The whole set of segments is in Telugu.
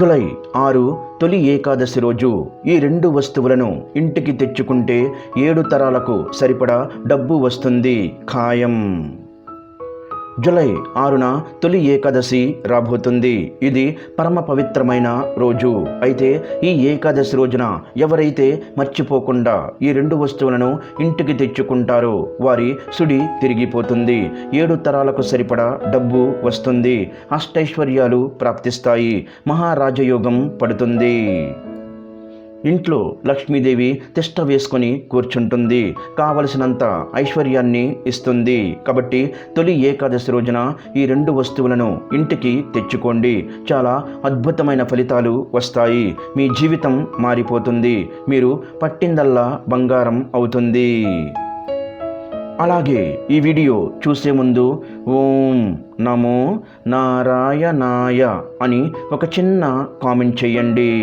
జులై ఆరు తొలి ఏకాదశి రోజు ఈ రెండు వస్తువులను ఇంటికి తెచ్చుకుంటే ఏడు తరాలకు సరిపడా డబ్బు వస్తుంది. ఖాయం. జులై ఆరున తొలి ఏకాదశి రాబోతుంది. ఇది పరమ పవిత్రమైన రోజు. అయితే ఈ ఏకాదశి రోజున ఎవరైతే మర్చిపోకుండా ఈ రెండు వస్తువులను ఇంటికి తెచ్చుకుంటారో వారి సుడి తిరిగిపోతుంది. ఏడు తరాలకు సరిపడా డబ్బు వస్తుంది. అష్టైశ్వర్యాలు ప్రాప్తిస్తాయి. మహారాజయోగం పడుతుంది. ఇంట్లో లక్ష్మీదేవి తిష్ట వేసుకొని కూర్చుంటుంది. కావలసినంత ఐశ్వర్యాన్ని ఇస్తుంది. కాబట్టి తొలి ఏకాదశి రోజున ఈ రెండు వస్తువులను ఇంటికి తెచ్చుకోండి. చాలా అద్భుతమైన ఫలితాలు వస్తాయి. మీ జీవితం మారిపోతుంది. మీరు పట్టిందల్లా బంగారం అవుతుంది. అలాగే ఈ వీడియో చూసే ముందు ఓం నమో నారాయణాయ అని ఒక చిన్న కామెంట్ చేయండి.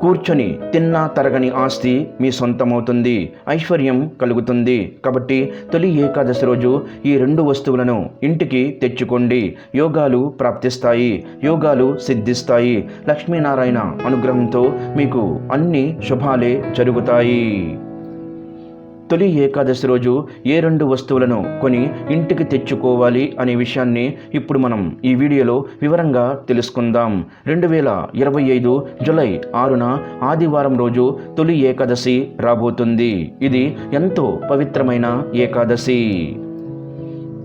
కూర్చొని తిన్నా తరగని ఆస్తి మీ సొంతమవుతుంది ఐశ్వర్యం కలుగుతుంది. కాబట్టి తొలి ఏకాదశి రోజు ఈ రెండు వస్తువులను ఇంటికి తెచ్చుకోండి. యోగాలు ప్రాప్తిస్తాయి యోగాలు సిద్ధిస్తాయి. లక్ష్మీనారాయణ అనుగ్రహంతో మీకు అన్ని శుభాలే జరుగుతాయి. తొలి ఏకాదశి రోజు ఏ రెండు వస్తువులను కొని ఇంటికి తెచ్చుకోవాలి అనే విషయాన్ని ఇప్పుడు మనం ఈ వీడియోలో వివరంగా తెలుసుకుందాం. రెండు వేల ఇరవై ఐదు జులై ఆరున ఆదివారం రోజు తొలి ఏకాదశి రాబోతుంది. ఇది ఎంతో పవిత్రమైన ఏకాదశి.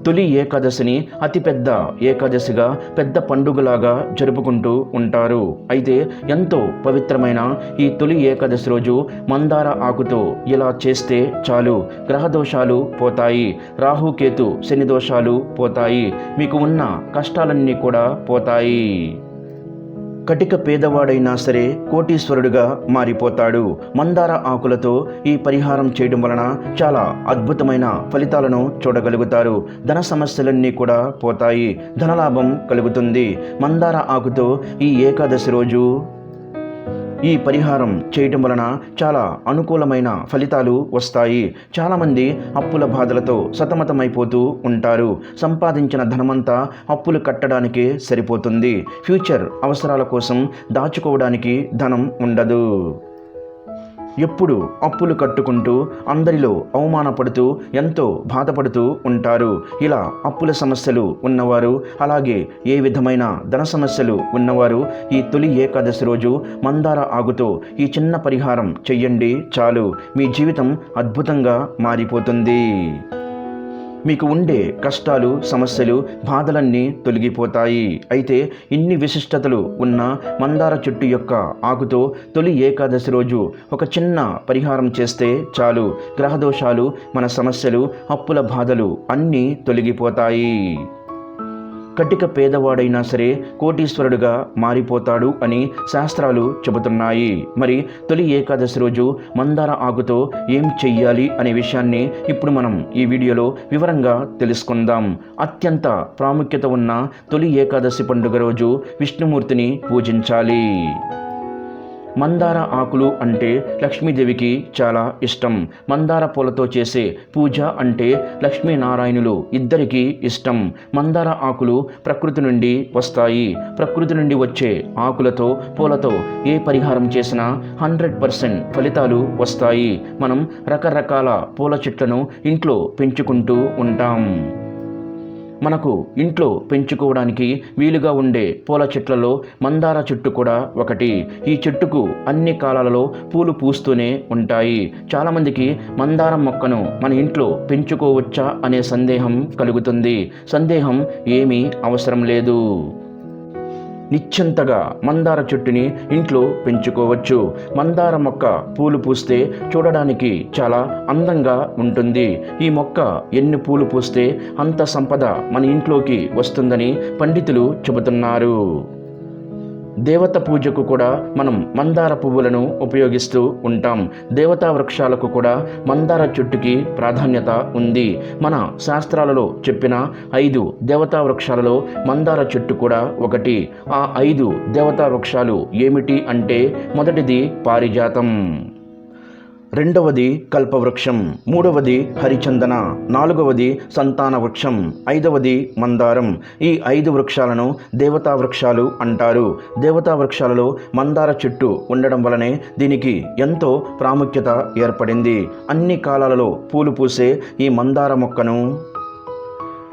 తొలి ఏకాదశిని అతిపెద్ద ఏకాదశిగా పెద్ద పండుగలాగా జరుపుకుంటూ ఉంటారు. అయితే ఎంతో పవిత్రమైన ఈ తొలి ఏకాదశి రోజు మందార ఆకుతో ఇలా చేస్తే చాలు. గ్రహదోషాలు పోతాయి. రాహుకేతు శని దోషాలు పోతాయి. మీకు ఉన్న కష్టాలన్నీ కూడా పోతాయి. కటిక పేదవాడైనా సరే కోటీశ్వరుడుగా మారిపోతాడు. మందార ఆకులతో ఈ పరిహారం చేయడం వలన చాలా అద్భుతమైన ఫలితాలను చూడగలుగుతారు. ధన సమస్యలన్నీ కూడా పోతాయి. ధనలాభం కలుగుతుంది. మందార ఆకుతో ఈ ఏకాదశి రోజు ఈ పరిహారం చేయటం వలన చాలా అనుకూలమైన ఫలితాలు వస్తాయి. చాలామంది అప్పుల బాధలతో సతమతమైపోతూ ఉంటారు. సంపాదించిన ధనమంతా అప్పులు కట్టడానికే సరిపోతుంది. ఫ్యూచర్ అవసరాల కోసం దాచుకోవడానికి ధనం ఉండదు. ఎప్పుడు అప్పులు కట్టుకుంటూ అందరిలో అవమానపడుతూ ఎంతో బాధపడుతూ ఉంటారు. ఇలా అప్పుల సమస్యలు ఉన్నవారు అలాగే ఏ విధమైన ధన సమస్యలు ఉన్నవారు ఈ తొలి ఏకాదశి రోజు మందార ఆగుతో ఈ చిన్న పరిహారం చెయ్యండి చాలు. మీ జీవితం అద్భుతంగా మారిపోతుంది. మీకు ఉండే కష్టాలు సమస్యలు బాధలన్నీ తొలగిపోతాయి. అయితే ఇన్ని విశిష్టతలు ఉన్న మందార చెట్టు యొక్క ఆకుతో తొలి ఏకాదశి రోజు ఒక చిన్న పరిహారం చేస్తే చాలు. గ్రహదోషాలు మన సమస్యలు అప్పుల బాధలు అన్నీ తొలగిపోతాయి. కటిక పేదవాడైనా సరే కోటీశ్వరుడుగా మారిపోతాడు అని శాస్త్రాలు చెబుతున్నాయి. మరి తొలి ఏకాదశి రోజు మందార ఆకుతో ఏం చెయ్యాలి అనే విషయాన్ని ఇప్పుడు మనం ఈ వీడియోలో వివరంగా తెలుసుకుందాం. అత్యంత ప్రాముఖ్యత ఉన్న తొలి ఏకాదశి పండుగ రోజు విష్ణుమూర్తిని పూజించాలి. మందార ఆకులు అంటే లక్ష్మీదేవికి చాలా ఇష్టం. మందార పూలతో చేసే పూజ అంటే లక్ష్మీనారాయణులు ఇద్దరికీ ఇష్టం. మందార ఆకులు ప్రకృతి నుండి వస్తాయి. ప్రకృతి నుండి వచ్చే ఆకులతో పూలతో ఏ పరిహారం చేసినా హండ్రెడ్ పర్సెంట్ ఫలితాలు వస్తాయి. మనం రకరకాల పూల చెట్లను ఇంట్లో పెంచుకుంటూ ఉంటాం. మనకు ఇంట్లో పెంచుకోవడానికి వీలుగా ఉండే పూల చెట్లలో మందార చెట్టు కూడా ఒకటి. ఈ చెట్టుకు అన్ని కాలాలలో పూలు పూస్తూనే ఉంటాయి. చాలామందికి మందారం మొక్కను మన ఇంట్లో పెంచుకోవచ్చా అనే సందేహం కలుగుతుంది. సందేహం ఏమీ అవసరం లేదు. నిశ్చింతగా మందార చెట్టుని ఇంట్లో పెంచుకోవచ్చు. మందార మొక్క పూలు పూస్తే చూడడానికి చాలా అందంగా ఉంటుంది. ఈ మొక్క ఎన్ని పూలు పూస్తే అంత సంపద మన ఇంట్లోకి వస్తుందని పండితులు చెబుతున్నారు. దేవత పూజకు కూడా మనం మందార పువ్వులను ఉపయోగిస్తూ ఉంటాం. దేవతా వృక్షాలకు కూడా మందార చెట్టుకి ప్రాధాన్యత ఉంది. మన శాస్త్రాలలో చెప్పిన ఐదు దేవతా వృక్షాలలో మందార చెట్టు కూడా ఒకటి. ఆ ఐదు దేవతా వృక్షాలు ఏమిటి అంటే మొదటిది పారిజాతం. రెండవది కల్పవృక్షం మూడవది హరిచందన నాలుగవది సంతాన వృక్షం ఐదవది మందారం. ఈ ఐదు వృక్షాలను దేవతా వృక్షాలు అంటారు. దేవతా వృక్షాలలో మందార చెట్టు ఉండడం వలనే దీనికి ఎంతో ప్రాముఖ్యత ఏర్పడింది. అన్ని కాలాలలో పూలు పూసే ఈ మందార మొక్కను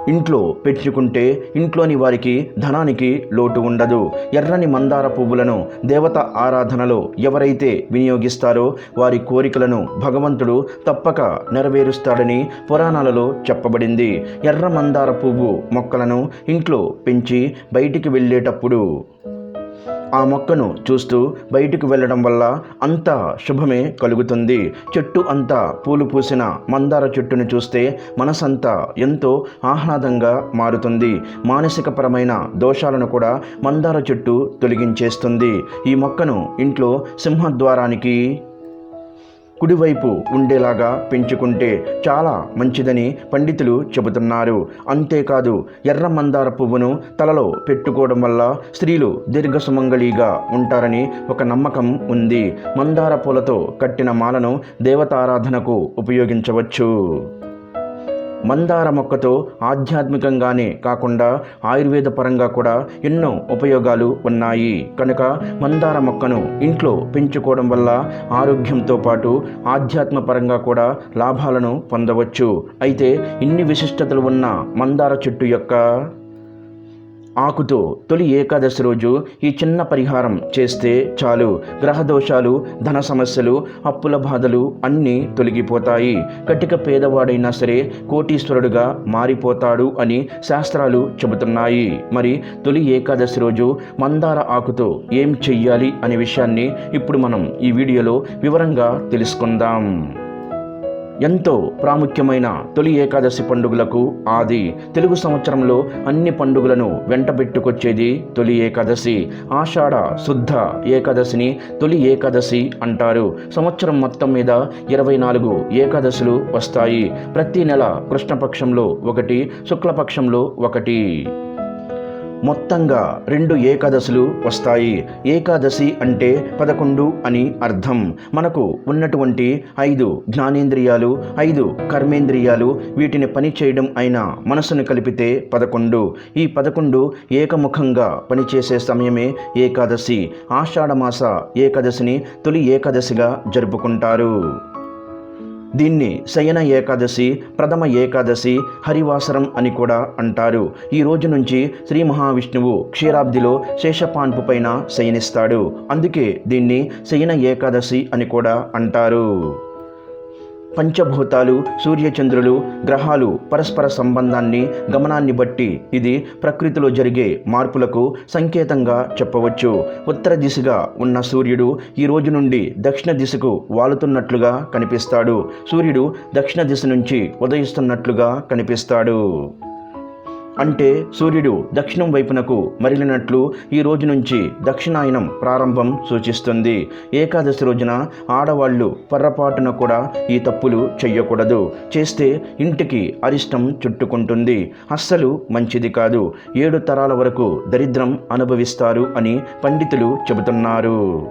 ఇంట్లో పెట్టుకుంటే ఇంట్లోని వారికి ధనానికి లోటు ఉండదు. ఎర్రని మందార పువ్వులను దేవత ఆరాధనలో ఎవరైతే వినియోగిస్తారో వారి కోరికలను భగవంతుడు తప్పక నెరవేరుస్తాడని పురాణాలలో చెప్పబడింది. ఎర్ర మందార పువ్వు మొక్కలను ఇంట్లో పెంచి బయటికి వెళ్ళేటప్పుడు ఆ మొక్కను చూస్తూ బయటకు వెళ్ళడం వల్ల అంతా శుభమే కలుగుతుంది. చెట్టు అంతా పూలు పూసిన మందార చెట్టును చూస్తే మనసంతా ఎంతో ఆహ్లాదంగా మారుతుంది. మానసికపరమైన దోషాలను కూడా మందార చెట్టు తొలగించేస్తుంది. ఈ మొక్కను ఇంట్లో సింహద్వారానికి కుడివైపు ఉండేలాగా పెంచుకుంటే చాలా మంచిదని పండితులు చెబుతున్నారు. అంతేకాదు ఎర్ర మందార పువ్వును తలలో పెట్టుకోవడం వల్ల స్త్రీలు దీర్ఘసుమంగళిగా ఉంటారని ఒక నమ్మకం ఉంది. మందార పూలతో కట్టిన మాలను దేవతారాధనకు ఉపయోగించవచ్చు. మందార మొక్కతో ఆధ్యాత్మికంగానే కాకుండా ఆయుర్వేద పరంగా కూడా ఎన్నో ఉపయోగాలు ఉన్నాయి. కనుక మందార మొక్కను ఇంట్లో పెంచుకోవడం వల్ల ఆరోగ్యంతో పాటు ఆధ్యాత్మ పరంగా కూడా లాభాలను పొందవచ్చు. అయితే ఇన్ని విశిష్టతలు ఉన్న మందార చెట్టు యొక్క ఆకుతో తొలి ఏకాదశి రోజు ఈ చిన్న పరిహారం చేస్తే చాలు. గ్రహ దోషాలు ధన సమస్యలు అప్పుల బాధలు అన్నీ తొలగిపోతాయి. కటిక పేదవాడైనా సరే కోటీశ్వరుడుగా మారిపోతాడు అని శాస్త్రాలు చెబుతున్నాయి. మరి తొలి ఏకాదశి రోజు మందార ఆకుతో ఏం చెయ్యాలి అనే విషయాన్ని ఇప్పుడు మనం ఈ వీడియోలో వివరంగా తెలుసుకుందాం. ఎంతో ప్రాముఖ్యమైన తొలి ఏకాదశి పండుగలకు ఆది తెలుగు సంవత్సరంలో అన్ని పండుగలను వెంటబెట్టుకొచ్చేది తొలి ఏకాదశి. ఆషాఢ శుద్ధ ఏకాదశిని తొలి ఏకాదశి అంటారు. సంవత్సరం మొత్తం మీద ఇరవై నాలుగు ఏకాదశులు వస్తాయి. ప్రతి నెల కృష్ణపక్షంలో ఒకటి శుక్లపక్షంలో ఒకటి. మొత్తంగా రెండు ఏకాదశులు వస్తాయి. ఏకాదశి అంటే పదకొండు అని అర్థం. మనకు ఉన్నటువంటి ఐదు జ్ఞానేంద్రియాలు ఐదు కర్మేంద్రియాలు వీటిని పని చేయడం అయిన మనసును కలిపితే పదకొండు. ఈ పదకొండు ఏకముఖంగా పనిచేసే సమయమే ఏకాదశి. ఆషాఢమాస ఏకాదశిని తొలి ఏకాదశిగా జరుపుకుంటారు. దీన్ని శయన ఏకాదశి ప్రథమ ఏకాదశి హరివాసరం అని కూడా అంటారు. ఈ రోజు నుంచి శ్రీ మహావిష్ణువు క్షీరాబ్దిలో శేషపాన్పు పైన శయనిస్తాడు. అందుకే దీన్ని శయన ఏకాదశి అని కూడా అంటారు. పంచభూతాలు సూర్యచంద్రులు గ్రహాలు పరస్పర సంబంధాన్ని గమనాన్ని బట్టి ఇది ప్రకృతిలో జరిగే మార్పులకు సంకేతంగా చెప్పవచ్చు. ఉత్తర దిశగా ఉన్న సూర్యుడు ఈ రోజు నుండి దక్షిణ దిశకు వాలుతున్నట్లుగా కనిపిస్తాడు. సూర్యుడు దక్షిణ దిశ నుంచి ఉదయిస్తున్నట్లుగా కనిపిస్తాడు. అంటే సూర్యుడు దక్షిణం వైపునకు మరిలినట్లు ఈ రోజు నుంచి దక్షిణాయనం ప్రారంభం సూచిస్తుంది. ఏకాదశి రోజున ఆడవాళ్ళు పొర్రపాటున కూడా ఈ తప్పులు చెయ్యకూడదు. చేస్తే ఇంటికి అరిష్టం చుట్టుకుంటుంది. అస్సలు మంచిది కాదు. ఏడు తరాల వరకు దరిద్రం అనుభవిస్తారు అని పండితులు చెబుతున్నారు.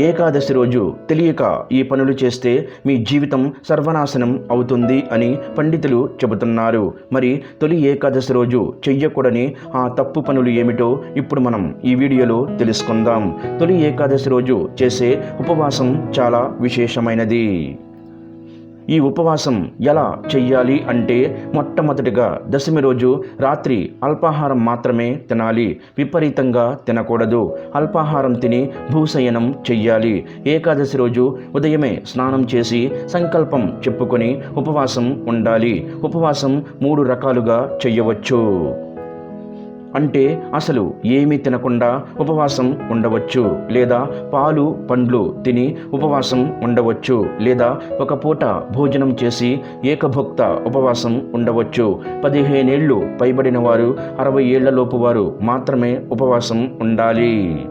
ఏకాదశి రోజు తెలియక ఈ పనులు చేస్తే మీ జీవితం సర్వనాశనం అవుతుంది అని పండితులు చెబుతున్నారు. మరి తొలి ఏకాదశి రోజు చెయ్యకూడని ఆ తప్పు పనులు ఏమిటో ఇప్పుడు మనం ఈ వీడియోలో తెలుసుకుందాం. తొలి ఏకాదశి రోజు చేసే ఉపవాసం చాలా విశేషమైనది. ఈ ఉపవాసం ఎలా చెయ్యాలి అంటే మొట్టమొదటిగా దశమి రోజు రాత్రి అల్పాహారం మాత్రమే తినాలి. విపరీతంగా తినకూడదు. అల్పాహారం తిని భూశయనం చెయ్యాలి. ఏకాదశి రోజు ఉదయమే స్నానం చేసి సంకల్పం చెప్పుకొని ఉపవాసం ఉండాలి. ఉపవాసం మూడు రకాలుగా చెయ్యవచ్చు. అంటే అసలు ఏమీ తినకుండా ఉపవాసం ఉండవచ్చు లేదా పాలు పండ్లు తిని ఉపవాసం ఉండవచ్చు లేదా ఒక పూట భోజనం చేసి ఏకభోక్త ఉపవాసం ఉండవచ్చు. పదిహేనేళ్ళు పైబడిన వారు అరవై ఏళ్ళలోపు వారు మాత్రమే ఉపవాసం ఉండాలి.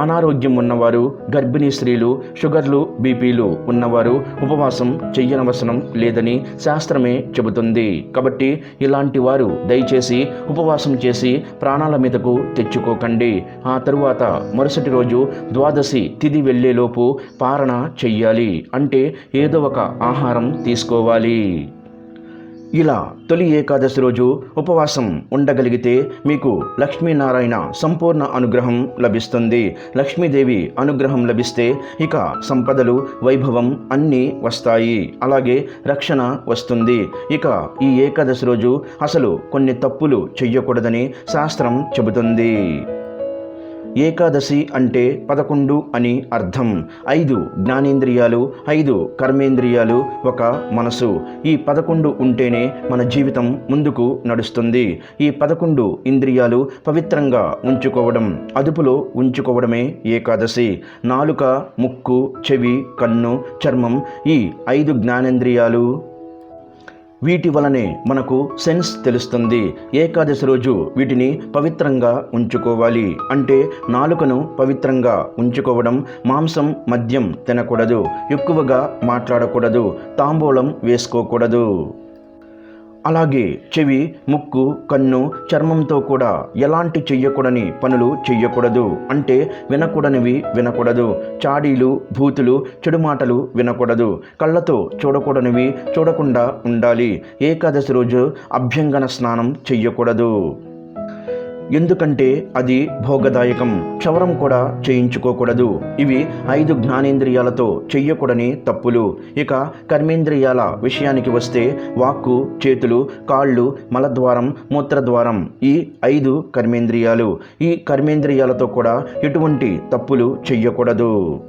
అనారోగ్యం ఉన్నవారు గర్భిణీ స్త్రీలు షుగర్లు బీపీలు ఉన్నవారు ఉపవాసం చెయ్యనవసరం లేదని శాస్త్రమే చెబుతుంది. కాబట్టి ఇలాంటి వారు దయచేసి ఉపవాసం చేసి ప్రాణాల మీదకు తెచ్చుకోకండి. ఆ తరువాత మరుసటి రోజు ద్వాదశి తిది వెళ్ళేలోపు పారణ చెయ్యాలి. అంటే ఏదో ఒక ఆహారం తీసుకోవాలి. ఇలా తొలి ఏకాదశి రోజు ఉపవాసం ఉండగలిగితే మీకు లక్ష్మీనారాయణ సంపూర్ణ అనుగ్రహం లభిస్తుంది. లక్ష్మీదేవి అనుగ్రహం లభిస్తే ఇక సంపదలు వైభవం అన్నీ వస్తాయి. అలాగే రక్షణ వస్తుంది. ఇక ఈ ఏకాదశి రోజు అసలు కొన్ని తప్పులు చెయ్యకూడదని శాస్త్రం చెబుతుంది. ఏకాదశి అంటే పదకొండు అని అర్థం. ఐదు జ్ఞానేంద్రియాలు ఐదు కర్మేంద్రియాలు ఒక మనసు. ఈ పదకొండు ఉంటేనే మన జీవితం ముందుకు నడుస్తుంది. ఈ పదకొండు ఇంద్రియాలు పవిత్రంగా ఉంచుకోవడం అదుపులో ఉంచుకోవడమే ఏకాదశి. నాలుక ముక్కు చెవి కన్ను చర్మం ఈ ఐదు జ్ఞానేంద్రియాలు వీటి వలనే మనకు సెన్స్ తెలుస్తుంది. ఏకాదశి రోజు వీటిని పవిత్రంగా ఉంచుకోవాలి. అంటే నాలుకను పవిత్రంగా ఉంచుకోవడం మాంసం మద్యం తినకూడదు. ఎక్కువగా మాట్లాడకూడదు. తాంబూలం వేసుకోకూడదు. అలాగే చెవి ముక్కు కన్ను చర్మంతో కూడా ఎలాంటి చెయ్యకూడని పనులు చెయ్యకూడదు. అంటే వినకూడనివి వినకూడదు. చాడీలు భూతులు చెడు మాటలు వినకూడదు. కళ్ళతో చూడకూడనివి చూడకుండా ఉండాలి. ఏకాదశి రోజు అభ్యంగన స్నానం చెయ్యకూడదు. ఎందుకంటే అది భోగదాయకం. క్షవరం కూడా చేయించుకోకూడదు. ఇవి ఐదు జ్ఞానేంద్రియాలతో చెయ్యకూడని తప్పులు. ఇక కర్మేంద్రియాల విషయానికి వస్తే వాక్కు చేతులు కాళ్ళు మలద్వారం మూత్రద్వారం ఈ ఐదు కర్మేంద్రియాలు. ఈ కర్మేంద్రియాలతో కూడా ఎటువంటి తప్పులు చెయ్యకూడదు.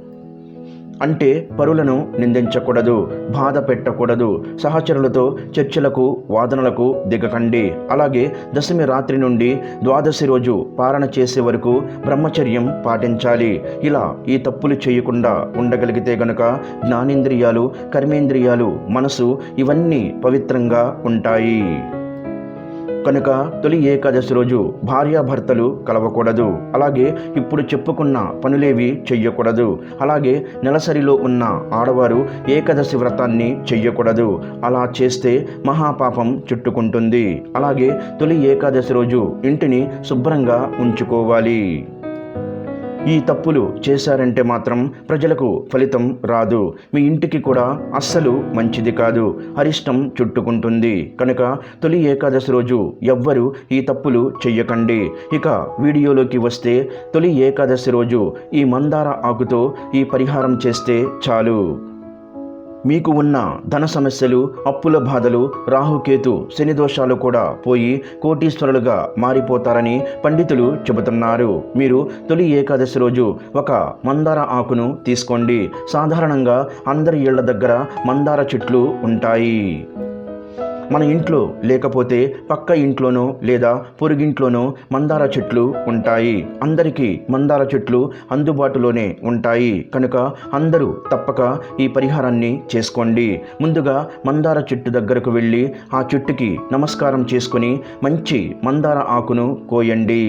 అంటే పరులను నిందించకూడదు బాధ పెట్టకూడదు సహచరులతో చర్చలకు వాదనలకు దిగకండి. అలాగే దశమి రాత్రి నుండి ద్వాదశి రోజు పారణ చేసే వరకు బ్రహ్మచర్యం పాటించాలి. ఇలా ఈ తప్పులు చేయకుండా ఉండగలిగితే గనుక జ్ఞానేంద్రియాలు కర్మేంద్రియాలు మనసు ఇవన్నీ పవిత్రంగా ఉంటాయి. కనుక తొలి ఏకాదశి రోజు భార్యాభర్తలు కలవకూడదు. అలాగే ఇప్పుడు చెప్పుకున్న పనులేవి చెయ్యకూడదు. అలాగే నెలసరిలో ఉన్న ఆడవారు ఏకాదశి వ్రతాన్ని చెయ్యకూడదు. అలా చేస్తే మహాపాపం చుట్టుకుంటుంది. అలాగే తొలి ఏకాదశి రోజు ఇంటిని శుభ్రంగా ఉంచుకోవాలి. ఈ తప్పులు చేశారంటే మాత్రం ప్రజలకు ఫలితం రాదు. మీ ఇంటికి కూడా అస్సలు మంచిది కాదు. అరిష్టం చుట్టుకుంటుంది. కనుక తొలి ఏకాదశి రోజు ఎవ్వరు ఈ తప్పులు చెయ్యకండి. ఇక వీడియోలోకి వస్తే తొలి ఏకాదశి రోజు ఈ మందార ఆకుతో ఈ పరిహారం చేస్తే చాలు. మీకు ఉన్న ధన సమస్యలు అప్పుల బాధలు రాహుకేతు శని దోషాలు కూడా పోయి కోటీశ్వరులుగా మారిపోతారని పండితులు చెబుతున్నారు. మీరు తొలి ఏకాదశి రోజు ఒక మందార ఆకును తీసుకోండి. సాధారణంగా అందరి ఇళ్ళ దగ్గర మందార చెట్లు ఉంటాయి. మన ఇంట్లో లేకపోతే పక్క ఇంట్లోనో లేదా పొరుగింట్లోనో మందార చెట్లు ఉంటాయి. అందరికీ మందార చెట్లు అందుబాటులోనే ఉంటాయి. కనుక అందరూ తప్పక ఈ పరిహారాన్ని చేసుకోండి. ముందుగా మందార చెట్టు దగ్గరకు వెళ్ళి ఆ చెట్టుకి నమస్కారం చేసుకొని మంచి మందార ఆకును కోయండి.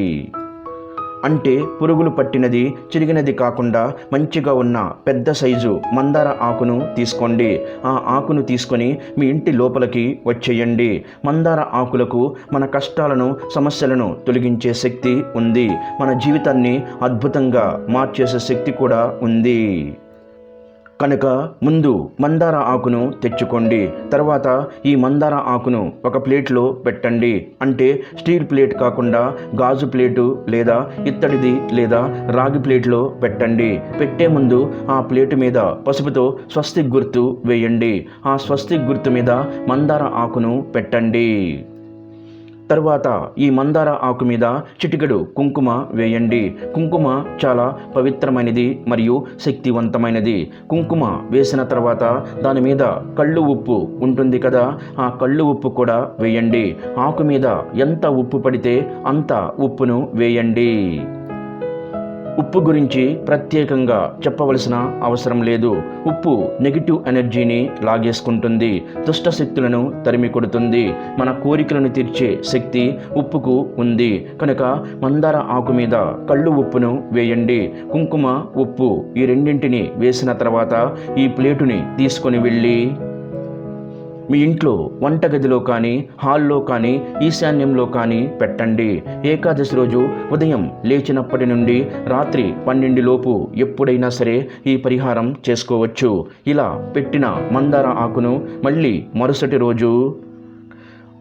అంటే పురుగులు పట్టినది చిరిగినది కాకుండా మంచిగా ఉన్న పెద్ద సైజు మందార ఆకును తీసుకోండి. ఆ ఆకును తీసుకొని మీ ఇంటి లోపలికి వచ్చేయండి. మందార ఆకులకు మన కష్టాలను సమస్యలను తొలగించే శక్తి ఉంది. మన జీవితాన్ని అద్భుతంగా మార్చేసే శక్తి కూడా ఉంది. కనుక ముందు మందార ఆకును తెచ్చుకోండి. తర్వాత ఈ మందార ఆకును ఒక ప్లేట్లో పెట్టండి. అంటే స్టీల్ ప్లేట్ కాకుండా గాజు ప్లేటు లేదా ఇత్తడిది లేదా రాగి ప్లేట్లో పెట్టండి. పెట్టే ముందు ఆ ప్లేటు మీద పసుపుతో స్వస్తిక్ గుర్తు వేయండి. ఆ స్వస్తిక్ గుర్తు మీద మందార ఆకును పెట్టండి. తర్వాత ఈ మందార ఆకు మీద చిటికెడు కుంకుమ వేయండి. కుంకుమ చాలా పవిత్రమైనది మరియు శక్తివంతమైనది. కుంకుమ వేసిన తర్వాత దాని మీద కళ్ళు ఉప్పు ఉంటుంది కదా ఆ కళ్ళు ఉప్పు కూడా వేయండి. ఆకు మీద ఎంత ఉప్పు పడితే అంత ఉప్పును వేయండి. ఉప్పు గురించి ప్రత్యేకంగా చెప్పవలసిన అవసరం లేదు. ఉప్పు నెగిటివ్ ఎనర్జీని లాగేసుకుంటుంది. దుష్ట శక్తులను తరిమి కొడుతుంది. మన కోరికలను తీర్చే శక్తి ఉప్పుకు ఉంది. కనుక మందార ఆకు మీద కళ్ళు ఉప్పును వేయండి. కుంకుమ ఉప్పు ఈ రెండింటిని వేసిన తర్వాత ఈ ప్లేటుని తీసుకొని వెళ్ళి మీ ఇంట్లో వంటగదిలో కానీ హాల్లో కానీ ఈశాన్యంలో కానీ పెట్టండి. ఏకాదశి రోజు ఉదయం లేచినప్పటి నుండి రాత్రి పన్నెండు లోపు ఎప్పుడైనా సరే ఈ పరిహారం చేసుకోవచ్చు. ఇలా పెట్టిన మందార ఆకును మళ్ళీ మరుసటి రోజు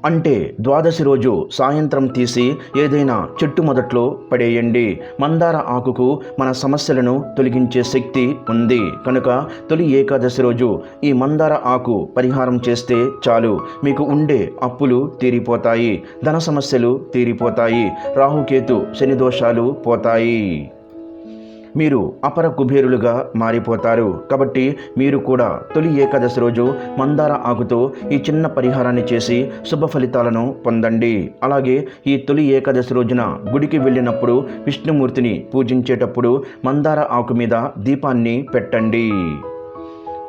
అంటే ద్వాదశి రోజు సాయంత్రం తీసి ఏదైనా చెట్టు మొదట్లో పడేయండి. మందార ఆకుకు మన సమస్యలను తొలగించే శక్తి ఉంది. కనుక తొలి ఏకాదశి రోజు ఈ మందార ఆకు పరిహారం చేస్తే చాలు. మీకు ఉండే అప్పులు తీరిపోతాయి. ధన సమస్యలు తీరిపోతాయి. రాహుకేతు శని దోషాలు పోతాయి. మీరు అపర కుబేరులుగా మారిపోతారు. కాబట్టి మీరు కూడా తొలి ఏకాదశి రోజు మందార ఆకుతో ఈ చిన్న పరిహారాన్ని చేసి శుభ ఫలితాలను పొందండి. అలాగే ఈ తొలి ఏకాదశి రోజున గుడికి వెళ్ళినప్పుడు విష్ణుమూర్తిని పూజించేటప్పుడు మందార ఆకు మీద దీపాన్ని పెట్టండి.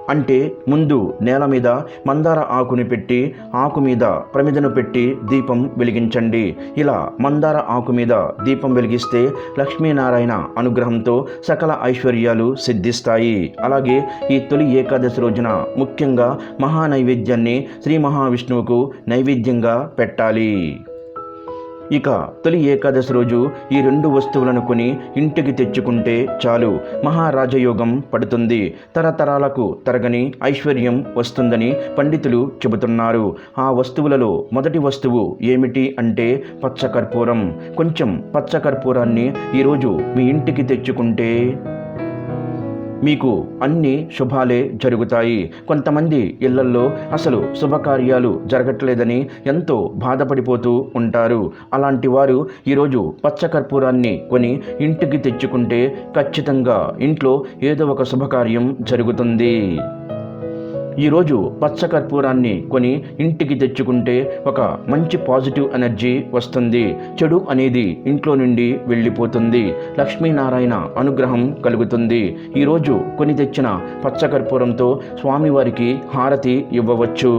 అంటే ముందు నేల మీద మందార ఆకుని పెట్టి ఆకు మీద ప్రమిదను పెట్టి దీపం వెలిగించండి. ఇలా మందార ఆకు మీద దీపం వెలిగిస్తే లక్ష్మీనారాయణ అనుగ్రహంతో సకల ఐశ్వర్యాలు సిద్ధిస్తాయి. అలాగే ఈ తొలి ఏకాదశి రోజున ముఖ్యంగా మహా నైవేద్యాన్ని శ్రీ మహావిష్ణువుకు నైవేద్యంగా పెట్టాలి. ఇక తొలి ఏకాదశి రోజు ఈ రెండు వస్తువులను కొని ఇంటికి తెచ్చుకుంటే చాలు. మహారాజయోగం పడుతుంది. తరతరాలకు తరగని ఐశ్వర్యం వస్తుందని పండితులు చెబుతున్నారు. ఆ వస్తువులలో మొదటి వస్తువు ఏమిటి అంటే పచ్చకర్పూరం కొంచెం పచ్చకర్పూరాన్ని ఈరోజు మీ ఇంటికి తెచ్చుకుంటే మీకు అన్ని శుభాలే జరుగుతాయి. కొంతమంది ఇళ్ళల్లో అసలు శుభకార్యాలు జరగట్లేదని ఎంతో బాధపడిపోతూ ఉంటారు. అలాంటి వారు ఈరోజు పచ్చకర్పూరాన్ని కొని ఇంటికి తెచ్చుకుంటే ఖచ్చితంగా ఇంట్లో ఏదో ఒక శుభకార్యం జరుగుతుంది. ఈరోజు పచ్చకర్పూరాన్ని కొని ఇంటికి తెచ్చుకుంటే ఒక మంచి పాజిటివ్ ఎనర్జీ వస్తుంది. చెడు అనేది ఇంట్లో నుండి వెళ్ళిపోతుంది. లక్ష్మీనారాయణ అనుగ్రహం కలుగుతుంది. ఈరోజు కొని తెచ్చిన పచ్చకర్పూరంతో స్వామివారికి హారతి ఇవ్వవచ్చు.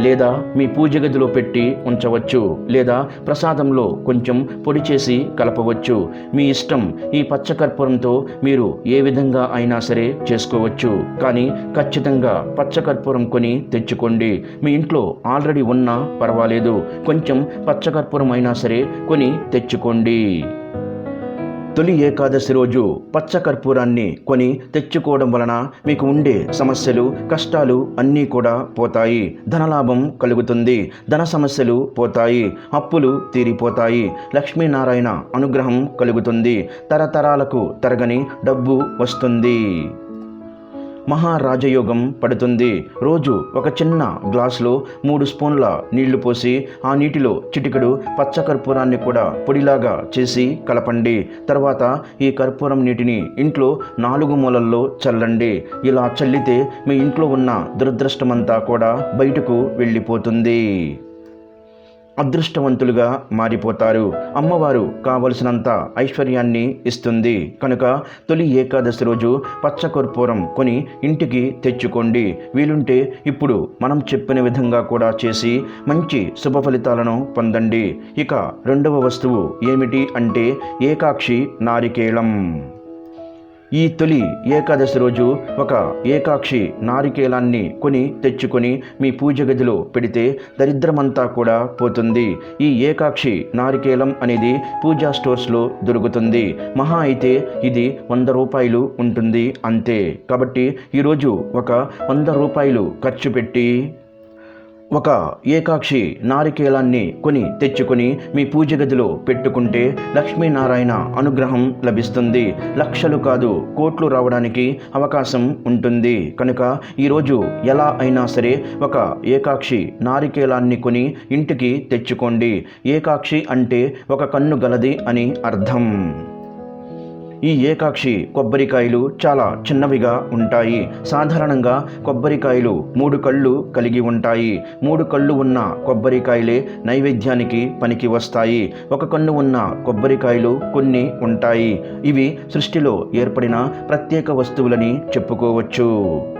లేదా మీ పూజ గదిలో పెట్టి ఉంచవచ్చు లేదా ప్రసాదంలో కొంచెం పొడి చేసి కలపవచ్చు. మీ ఇష్టం ఈ పచ్చకర్పూరంతో మీరు ఏ విధంగా అయినా సరే చేసుకోవచ్చు. కానీ ఖచ్చితంగా పచ్చకర్పూరం కొని తెచ్చుకోండి. మీ ఇంట్లో ఆల్రెడీ ఉన్నా పర్వాలేదు. కొంచెం పచ్చకర్పూరం అయినా సరే కొని తెచ్చుకోండి. తొలి ఏకాదశి రోజు పచ్చ కర్పూరాన్ని కొని తెచ్చుకోవడం వలన మీకు ఉండే సమస్యలు కష్టాలు అన్నీ కూడా పోతాయి. ధనలాభం కలుగుతుంది. ధన సమస్యలు పోతాయి. అప్పులు తీరిపోతాయి. లక్ష్మీనారాయణ అనుగ్రహం కలుగుతుంది. తరతరాలకు తరగని డబ్బు వస్తుంది. మహారాజయోగం పడుతుంది. రోజు ఒక చిన్న గ్లాసులో మూడు స్పూన్ల నీళ్ళు పోసి ఆ నీటిలో చిటికెడు పచ్చ కర్పూరాన్ని కూడా పొడిలాగా చేసి కలపండి. తర్వాత ఈ కర్పూరం నీటిని ఇంట్లో నాలుగు మూలల్లో చల్లండి. ఇలా చల్లితే మీ ఇంట్లో ఉన్న దురదృష్టమంతా కూడా బయటకు వెళ్ళిపోతుంది. అదృష్టవంతులుగా మారిపోతారు. అమ్మవారు కావలసినంత ఐశ్వర్యాన్ని ఇస్తుంది. కనుక తొలి ఏకాదశి రోజు పచ్చకర్పూరం కొని ఇంటికి తెచ్చుకోండి. వీలుంటే ఇప్పుడు మనం చెప్పిన విధంగా కూడా చేసి మంచి శుభ ఫలితాలను పొందండి. ఇక రెండవ వస్తువు ఏమిటి అంటే ఏకాక్షి నారికేళం. ఈ తొలి ఏకాదశి రోజు ఒక ఏకాక్షి నారికేలాన్ని కొని తెచ్చుకొని మీ పూజ గదిలో పెడితే దరిద్రమంతా కూడా పోతుంది. ఈ ఏకాక్షి నారికేలం అనేది పూజా స్టోర్స్లో దొరుకుతుంది. మహా అయితే ఇది వంద రూపాయలు ఉంటుంది అంతే. కాబట్టి ఈరోజు ఒక వంద రూపాయలు ఖర్చు పెట్టి ఒక ఏకాక్షి నారికేలాన్ని కొని తెచ్చుకొని మీ పూజ గదిలో పెట్టుకుంటే లక్ష్మీనారాయణ అనుగ్రహం లభిస్తుంది. లక్షలు కాదు కోట్లు రావడానికి అవకాశం ఉంటుంది. కనుక ఈరోజు ఎలా అయినా సరే ఒక ఏకాక్షి నారికేలాన్ని కొని ఇంటికి తెచ్చుకోండి. ఏకాక్షి అంటే ఒక కన్ను గలది అని అర్థం. ఈ ఏకాక్షి కొబ్బరికాయలు చాలా చిన్నవిగా ఉంటాయి. సాధారణంగా కొబ్బరికాయలు మూడు కళ్ళు కలిగి ఉంటాయి. మూడు కళ్ళు ఉన్న కొబ్బరికాయలే నైవేద్యానికి పనికి వస్తాయి. ఒక కన్ను ఉన్న కొబ్బరికాయలు కొన్ని ఉంటాయి. ఇవి సృష్టిలో ఏర్పడిన ప్రత్యేక వస్తువులని చెప్పుకోవచ్చు.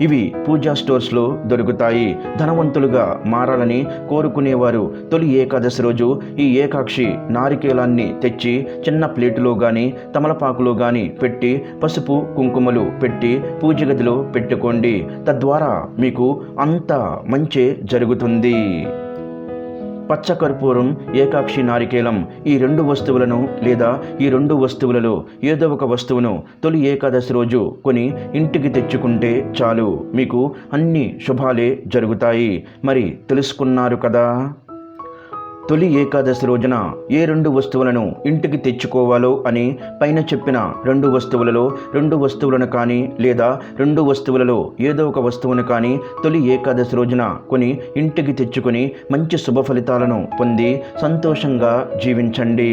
ఇవి పూజా స్టోర్స్లో దొరుకుతాయి. ధనవంతులుగా మారాలని కోరుకునేవారు. తొలి ఏకాదశి రోజు ఈ ఏకాక్షి నారికేలాన్ని తెచ్చి చిన్న ప్లేటులో కానీ తమలపాకులో కానీ పెట్టి పసుపు కుంకుమలు పెట్టి పూజ గదిలో పెట్టుకోండి. తద్వారా మీకు అంత మంచి జరుగుతుంది. పచ్చకర్పూరం ఏకాక్షి నారికేలం ఈ రెండు వస్తువులను లేదా ఈ రెండు వస్తువులలో ఏదో ఒక వస్తువును తొలి ఏకాదశి రోజు కొని ఇంటికి తెచ్చుకుంటే చాలు. మీకు అన్ని శుభాలే జరుగుతాయి. మరి తెలుసుకున్నారు కదా? తొలి ఏకాదశి రోజున ఏ రెండు వస్తువులను ఇంటికి తెచ్చుకోవాలో అని పైన చెప్పిన రెండు వస్తువులలో రెండు వస్తువులను కానీ లేదా రెండు వస్తువులలో ఏదో ఒక వస్తువును కానీ తొలి ఏకాదశి రోజున కొని ఇంటికి తెచ్చుకొని మంచి శుభ ఫలితాలను పొంది సంతోషంగా జీవించండి.